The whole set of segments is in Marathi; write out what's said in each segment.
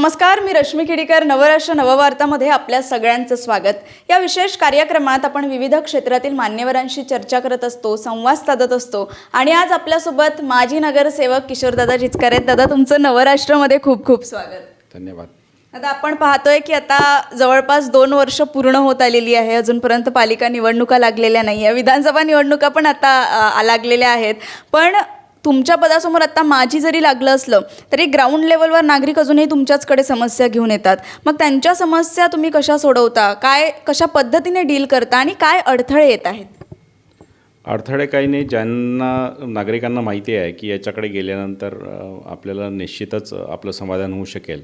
नमस्कार मी रश्मी खेडीकर नवराष्ट्र नववार्तामध्ये आपल्या सगळ्यांचं स्वागत. या विशेष कार्यक्रमात आपण विविध क्षेत्रातील मान्यवरांशी चर्चा करत असतो संवाद साधत असतो आणि आज आपल्यासोबत माजी नगरसेवक किशोरदादा जिचकार आहेत. दादा तुमचं नवराष्ट्रामध्ये खूप खूप स्वागत. धन्यवाद. आता आपण पाहतोय की आता जवळपास दोन वर्ष पूर्ण होत आलेली आहे. अजूनपर्यंत पालिका निवडणुका लागलेल्या नाही आहे विधानसभा निवडणुका पण आता लागलेल्या आहेत. पण तुमच्या पदासमोर आता माझी जरी लागलं असलं तरी ग्राउंड लेवलवर नागरिक अजूनही तुमच्याचकडे समस्या घेऊन येतात. मग त्यांच्या समस्या तुम्ही कशा सोडवता? काय कशा पद्धतीने डील करता आणि काय अडथळे येत आहेत? अडथळे काही नाही. ज्यांना नागरिकांना माहिती आहे की याच्याकडे गेल्यानंतर आपल्याला निश्चितच आपलं समाधान होऊ शकेल.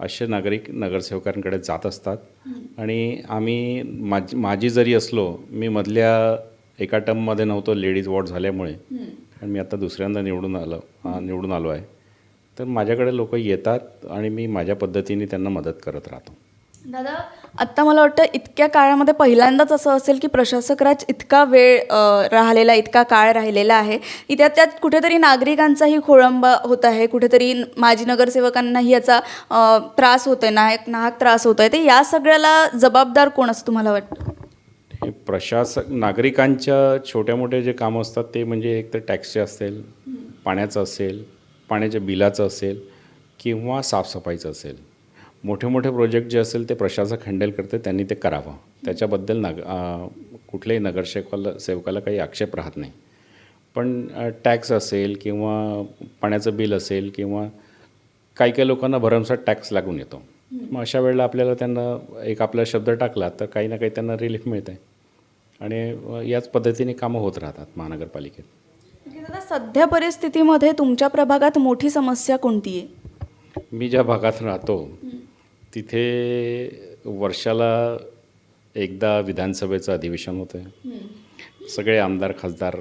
असे नागरिक नगरसेवकांकडे जात असतात. आणि आम्ही माझी माझी जरी असलो मी मधल्या एका टर्ममध्ये नव्हतो लेडीज वॉर्ड झाल्यामुळे. आणि मी आता दुसऱ्यांदा निवडून आलो निवडून आलो आहे. तर माझ्याकडे लोक येतात आणि मी माझ्या पद्धतीने त्यांना मदत करत राहतो. दादा आत्ता मला वाटतं इतक्या काळामध्ये पहिल्यांदाच असं असेल की प्रशासक राज इतका वेळ राहिलेला इतका काळ राहिलेला आहे. की त्यात त्यात कुठेतरी नागरिकांचाही खोळंबा होत आहे. कुठेतरी माजी नगरसेवकांनाही याचा त्रास होतो आहे नाहक नाहक त्रास होतो आहे ते या सगळ्याला जबाबदार कोण असं तुम्हाला वाटतं? प्रशासक नागरिकांच्या छोट्या मोठे जे कामं असतात ते म्हणजे एक तर टॅक्सचे असेल पाण्याचं असेल पाण्याच्या बिलाचं असेल किंवा साफसफाईचं असेल. मोठे मोठे प्रोजेक्ट जे असेल ते प्रशासक हँडल करते त्यांनी ते करावं. त्याच्याबद्दल नाग कुठल्याही नगरसेवकाला सेवकाला काही आक्षेप राहत नाही. पण टॅक्स असेल किंवा पाण्याचं बिल असेल किंवा काही काही लोकांना भरमसाठ टॅक्स लागून येतो. मग अशा वेळेला आपल्याला त्यांना एक आपला शब्द टाकला तर काही ना काही त्यांना रिलीफ मिळते आहे आणि याच पद्धतीने कामं होत राहतात महानगरपालिकेत. म्हणजे दादा सध्या परिस्थितीमध्ये तुमच्या प्रभागात मोठी समस्या कोणती आहे? मी ज्या भागात राहतो तिथे वर्षाला एकदा विधानसभेचं अधिवेशन होतं आहे सगळे आमदार खासदार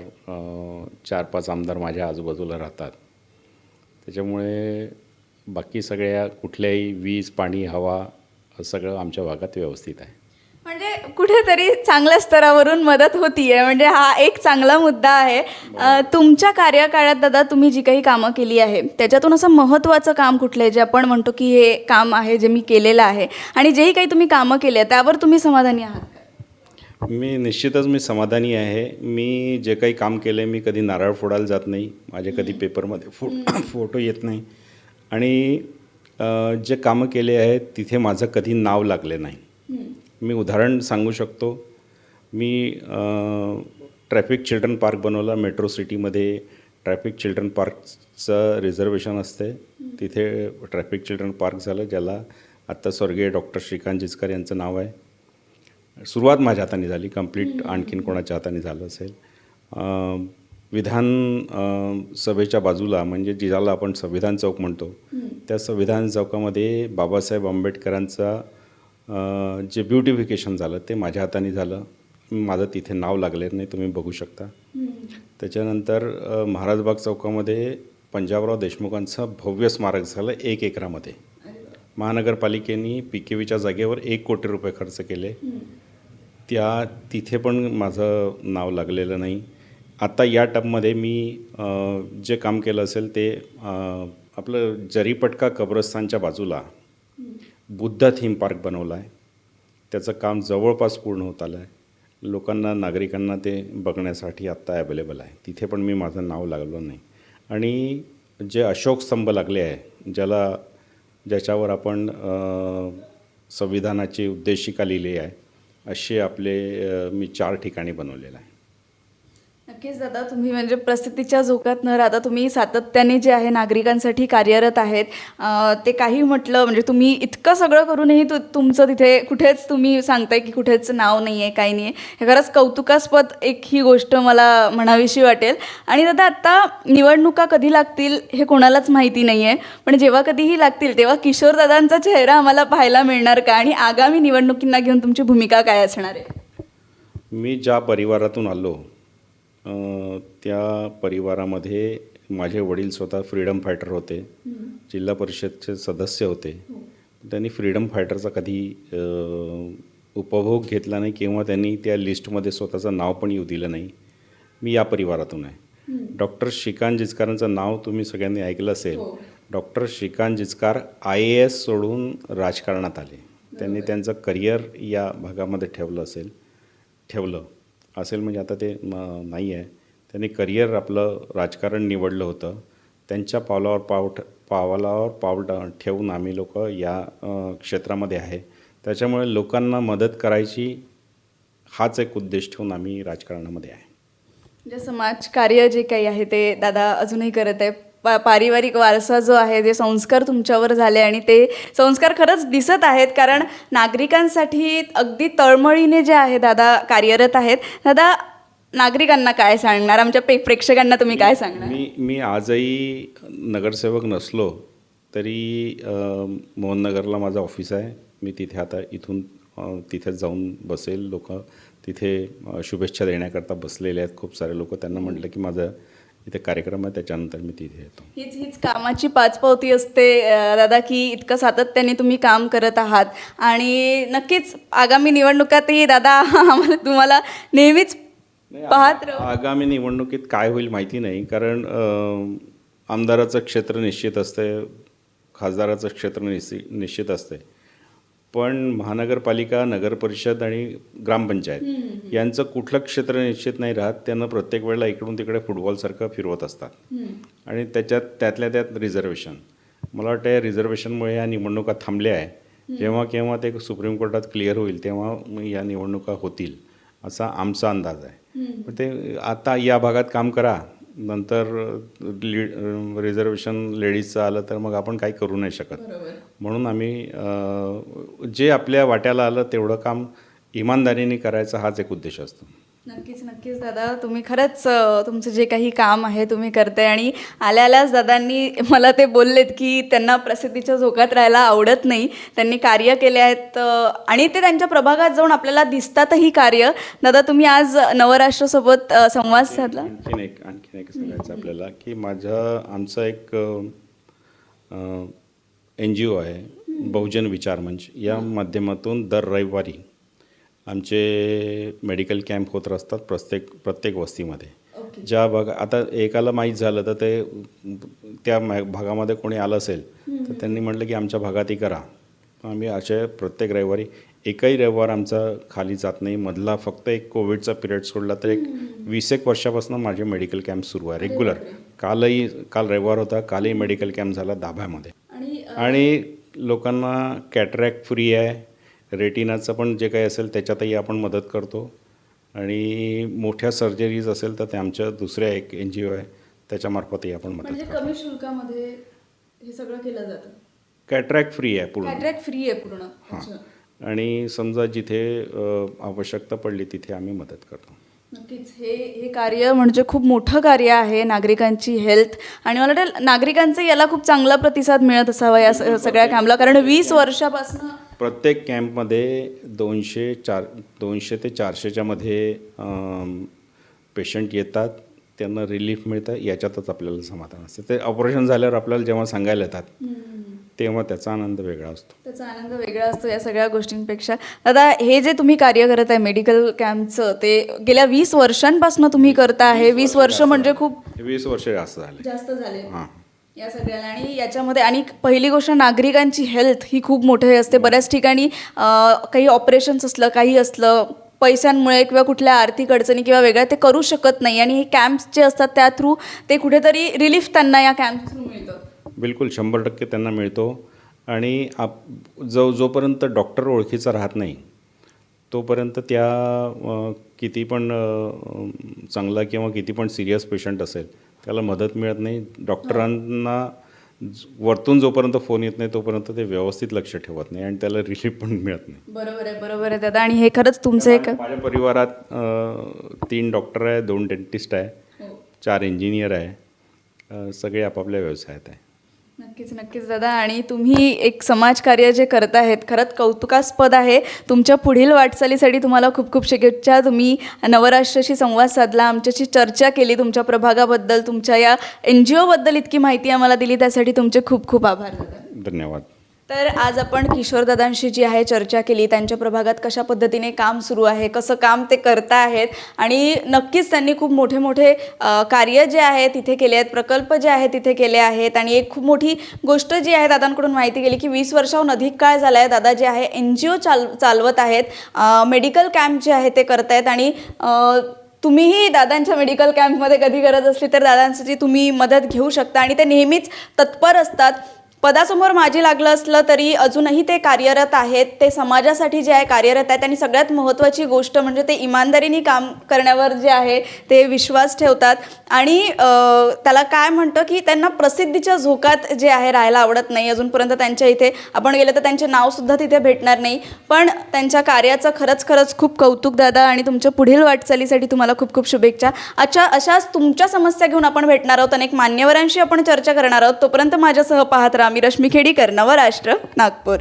चार पाच आमदार माझ्या आजूबाजूला राहतात. त्याच्यामुळे बाकी सगळ्या कुठल्याही वीज पाणी हवा सगळं आमच्या भागात व्यवस्थित आहे. कुठेतरी चांगल्या स्तरावरून मदत होतीये. म्हणजे हा एक चांगला मुद्दा आहे. तुमच्या कार्यकाळात दादा तुम्ही जी काही कामं केली आहे त्याच्यातून असं महत्त्वाचं काम कुठलं आहे? जे आपण म्हणतो की हे काम आहे जे मी केलेलं आहे. आणि जेही काही तुम्ही कामं केली आहे त्यावर तुम्ही समाधानी आहात? मी निश्चितच मी समाधानी आहे. मी जे काही काम केलं आहे मी कधी नारळ फोडायला जात नाही. माझे कधी पेपरमध्ये फो फोटो येत नाही. आणि जे कामं केले आहेत तिथे माझं कधी नाव लागले नाही. मी उदाहरण सांगू शकतो. मी ट्रॅफिक चिल्ड्रन पार्क बनवला मेट्रो सिटीमध्ये. ट्रॅफिक चिल्ड्रन पार्कचं रिझर्वेशन असते. तिथे ट्रॅफिक चिल्ड्रन पार्क झालं ज्याला आत्ता स्वर्गीय डॉक्टर श्रीकांत जिचकर यांचं नाव आहे. सुरुवात माझ्या हाताने झाली कंप्लीट आणखीन कोणाच्या हाताने झालं असेल. विधान सभेच्या बाजूला म्हणजे जिजाला आपण संविधान चौक म्हणतो. त्या संविधान चौकामध्ये बाबासाहेब आंबेडकरांचा जे ब्युटिफिकेशन झालं ते माझ्या हाताने झालं. माझं तिथे नाव लागलेलं नाही तुम्ही बघू शकता. त्याच्यानंतर महाराजबाग चौकामध्ये पंजाबराव देशमुखांचं भव्य स्मारक झालं एक एकरामध्ये. महानगरपालिकेने पी के व्हीच्या जागेवर एक कोटी रुपये खर्च केले. त्या तिथे पण माझं नाव लागलेलं नाही. आता या टपमध्ये मी जे काम केलं असेल ते आपलं जरीपटका कब्रस्तानच्या बाजूला. बुद्ध थीम पार्क बनवला आहे त्याचं काम जवळपास पूर्ण होत आलं आहे लोकांना नागरिकांना ते बघण्यासाठी आत्ता अवेलेबल आहे. तिथे पण मी माझं नाव लागलो नाही. आणि जे अशोक स्तंभ लागले आहे ज्याला ज्याच्यावर आपण संविधानाची उद्देशिका लिहिली आहे असे आपले मी चार ठिकाणी बनवलेलं आहे. नक्कीच दादा तुम्ही म्हणजे प्रसिद्धीच्या झोकात न राहता तुम्ही सातत्याने जे आहे नागरिकांसाठी कार्यरत आहेत. ते काही म्हटलं म्हणजे तुम्ही इतकं सगळं करूनही तु तुमचं तिथे कुठेच तुम्ही सांगताय की कुठेच नाव नाही आहे काही नाही आहे हे खरंच कौतुकास्पद एक ही गोष्ट मला म्हणावीशी वाटेल. आणि दादा आत्ता निवडणुका कधी लागतील हे कोणालाच माहिती नाही आहे पण जेव्हा कधीही लागतील तेव्हा किशोरदादांचा चेहरा आम्हाला पाहायला मिळणार का? आणि आगामी निवडणुकींना घेऊन तुमची भूमिका काय असणार आहे? मी ज्या परिवारातून आलो त्या परिवारामध्ये माझे वडील स्वतः फ्रीडम फायटर होते. जिल्हा परिषदचे सदस्य होते. त्यांनी फ्रीडम फायटरचा कधी उपभोग घेतला नाही किंवा त्यांनी त्या लिस्टमध्ये स्वतःचं नाव पण येऊ दिलं नाही. मी या परिवारातून आहे. डॉक्टर श्रीकांत जिचकारांचं नाव तुम्ही सगळ्यांनी ऐकलं असेल. Doctor Shrikant Jichkar I A S सोडून राजकारणात आले. त्यांनी त्यांचं करिअर या भागामध्ये ठेवलं असेल. ठेवलं. असेल म्हणजे आता ते म- नाही आहे. त्यांनी करिअर आपलं राजकारण निवडलं होतं. त्यांच्या पावलावर पाव ठ पावलावर पाऊल टा- ठेवून आम्ही लोक या क्षेत्रामध्ये आहे. त्याच्यामुळे लोकांना मदत करायची हाच एक उद्देश ठेवून आम्ही राजकारणामध्ये आहे. म्हणजे समाजकार्य जे काही आहे ते दादा अजूनही करत आहे पा पारिवारिक वारसा जो आहे जे संस्कार तुमच्यावर झाले आणि ते संस्कार खरंच दिसत आहेत. कारण नागरिकांसाठी अगदी तळमळीने जे आहे दादा कार्यरत आहेत. दादा नागरिकांना काय सांगणार? आमच्या पे प्रेक्षकांना तुम्ही काय सांगणार? मी मी आजही नगरसेवक नसलो तरी मोहननगरला माझं ऑफिस आहे. मी तिथे आता इथून तिथे जाऊन बसेल. लोक तिथे शुभेच्छा देण्याकरता बसलेले आहेत. खूप सारे लोक. त्यांना म्हटलं की माझं इथे कार्यक्रम आहे त्याच्यानंतर मी तिथे येतो. हीच हीच कामाची पाचपावती असते अं, दादा की इतकं सातत्याने तुम्ही काम करत आहात. आणि नक्कीच आगामी निवडणुकातही दादा आम्हाला तुम्हाला नेहमीच पाहत राहू. आगामी निवडणुकीत काय होईल माहिती नाही कारण अ, आमदाराचं क्षेत्र निश्चित असते खासदाराचं क्षेत्र निश्चित निश्चित असते पण महानगरपालिका नगरपरिषद आणि ग्रामपंचायत यांचं कुठलं क्षेत्र निश्चित नाही राहत त्यांना प्रत्येक वेळेला इकडून तिकडे फुटबॉलसारखं फिरवत असतात. आणि त्याच्यात त्यातल्या त्यात रिझर्वेशन मला वाटतं या रिझर्वेशनमुळे या निवडणुका थांबल्या आहे जेव्हा केव्हा ते सुप्रीम कोर्टात क्लिअर होईल तेव्हा या निवडणुका होतील असा आमचा अंदाज आहे. पण ते आता या भागात काम करा. नंतर लीड रिझर्वेशन लेडीजचं आलं तर मग आपण काही करू नाही शकत. म्हणून आम्ही जे आपल्या वाट्याला आलं तेवढं काम इमानदारीने करायचा हाच एक उद्देश असतो. नक्कीच नक्कीच दादा. तुम्ही खरंच तुमचं जे काही काम आहे तुम्ही करते आणि आल्या आल्याच दादांनी मला ते बोललेत की त्यांना प्रसिद्धीच्या झोकात राहायला आवडत नाही. त्यांनी कार्य केले आहेत आणि ते त्यांच्या प्रभागात जाऊन आपल्याला दिसतातही कार्य. दादा तुम्ही आज नवराष्ट्रासोबत संवाद साधला? आणखीन एक आणखीन एक सांगायचं आपल्याला की माझं आमचं एक एन जी ओ आहे बहुजन विचार मंच. या माध्यमातून दर रविवारी आमचे मेडिकल कॅम्प होत असतात प्रत्येक प्रत्येक वस्तीमध्ये. ज्या भाग आता एकाला माहीत झालं तर ते त्या मा- भागामध्ये कोणी आलं असेल तर त्यांनी म्हटलं की आमच्या भागातही करा आम्ही असे प्रत्येक रविवारी एकही रविवार आमचा खाली जात नाही. मधला फक्त एक कोविडचा पिरियड सोडला तर एक वीस एक वर्षापासून माझे मेडिकल कॅम्प सुरू आहे रेग्युलर. कालही काल रविवार होता कालही मेडिकल कॅम्प झाला दाभामध्ये. आणि आणि लोकांना कॅटरॅक्ट फ्री आहे. रेटिनाचं पण जे काही असेल त्याच्यातही आपण मदत करतो. आणि मोठ्या सर्जरीज असेल तर ते आमच्या दुसऱ्या एक एन जी ओ आहे त्याच्यामार्फतही आपण मदत म्हणजे करतो. कमी शुल्कामध्ये हे सगळं केलं जातं. कॅटरॅक्ट फ्री आहे पूर्ण. कॅट्रॅक्ट फ्री आहे पूर्ण. हां. अच्छा. आणि समजा जिथे अ, आवश्यकता पडली तिथे आम्ही मदत करतो. नक्कीच. हे हे कार्य म्हणजे खूप मोठं कार्य आहे नागरिकांची हेल्थ आणि मला वाटतं नागरिकांचा याला खूप चांगला प्रतिसाद मिळत असावा या स- सगळ्या कॅम्पला कारण वीस वर्षापासून प्रत्येक कॅम्पमध्ये दोनशे चार दोनशे ते चारशेच्या मध्ये पेशंट येतात. त्यांना रिलीफ मिळतं. याच्यातच आपल्याला समाधान असतं. ते ऑपरेशन झाल्यावर आपल्याला जेव्हा सांगायला येतात तेव्हा त्याचा आनंद वेगळा असतो. त्याचा आनंद वेगळा असतो या सगळ्या गोष्टींपेक्षा. दादा हे जे तुम्ही कार्य करत आहे मेडिकल कॅम्पचं ते गेल्या वीस वर्षांपासून तुम्ही करता आहे. वीस वर्ष म्हणजे खूप वीस वर्ष जास्त झाले. जास्त झाले. हां. या सगळ्याला आणि याच्यामध्ये आणि पहिली गोष्ट नागरिकांची हेल्थ ही खूप मोठी असते. बऱ्याच ठिकाणी काही ऑपरेशन्स असलं काही असलं पैशांमुळे किंवा कुठल्या आर्थिक अडचणी किंवा वेगळ्या ते करू शकत नाही. आणि हे कॅम्प्स जे असतात त्या थ्रू ते कुठेतरी रिलीफ त्यांना या कॅम्प थ्रू मिळतं. बिलकुल शंभर टक्के त्यांना मिळतो. आणि आप जो जोपर्यंत डॉक्टर ओळखीचा राहत नाही तोपर्यंत त्या किती पण चांगला किंवा किती पण सिरियस पेशंट असेल त्याला मदत मिळत नाही. डॉक्टरांना वरतून जोपर्यंत फोन येत नाही तोपर्यंत ते व्यवस्थित लक्ष ठेवत नाही आणि त्याला रिलीफ पण मिळत नाही. बरोबर आहे बरोबर आहे दादा. आणि हे खरंच तुमचं एक माझ्या परिवारात अ, तीन डॉक्टर आहे दोन डेंटिस्ट आहे चार इंजिनियर आहे अ, सगळे आपापल्या व्यवसायात आहे. नक्कीच नक्कीच दादा. आणि तुम्ही एक समाजकार्य जे करत आहेत खरंच कौतुकास्पद आहे. तुमच्या पुढील वाटचालीसाठी तुम्हाला खूप खूप शुभेच्छा. तुम्ही नवराष्ट्राशी संवाद साधला आमच्याशी चर्चा केली तुमच्या प्रभागाबद्दल तुमच्या या एन जी ओबद्दल इतकी माहिती आम्हाला दिली त्यासाठी तुमचे खूप खूप आभार दादा. धन्यवाद. तर आज आपण किशोरदादांशी जी आहे चर्चा केली त्यांच्या प्रभागात कशा पद्धतीने काम सुरू आहे कसं काम ते करता आहेत आणि नक्कीच त्यांनी खूप मोठे मोठे कार्य जे आहे तिथे केले आहेत प्रकल्प जे आहे तिथे केले आहेत आणि एक खूप मोठी गोष्ट जी आहे दादांकडून माहिती गेली की वीस वर्षाहून अधिक काळ झाला आहे दादा जे आहे एन जी ओ चाल चालवत आहेत मेडिकल कॅम्प जे आहे ते करत आहेत आणि तुम्हीही दादांच्या मेडिकल कॅम्पमध्ये कधी गरज असली तर दादांची तुम्ही मदत घेऊ शकता आणि ते नेहमीच तत्पर असतात. पदासमोर माझी लागलं असलं तरी अजूनही ते कार्यरत आहेत. ते समाजासाठी जे आहे कार्यरत आहेत. आणि सगळ्यात महत्त्वाची गोष्ट म्हणजे ते इमानदारीने काम करण्यावर जे आहे ते विश्वास ठेवतात. आणि त्याला काय म्हणतं की त्यांना प्रसिद्धीच्या झोकात जे आहे राहायला आवडत नाही. अजूनपर्यंत त्यांच्या इथे आपण गेलं तर त्यांचे नावसुद्धा तिथे भेटणार नाही. पण त्यांच्या कार्याचं खरंच खरंच खूप कौतुक दादा आणि तुमच्या पुढील वाटचालीसाठी तुम्हाला खूप खूप शुभेच्छा. अच्छा अशाच तुमच्या समस्या घेऊन आपण भेटणार आहोत. अनेक मान्यवरांशी आपण चर्चा करणार आहोत. तोपर्यंत माझ्यासह पाहत राहा. मी रश्मी खेडीकर नवराष्ट्र नागपूर.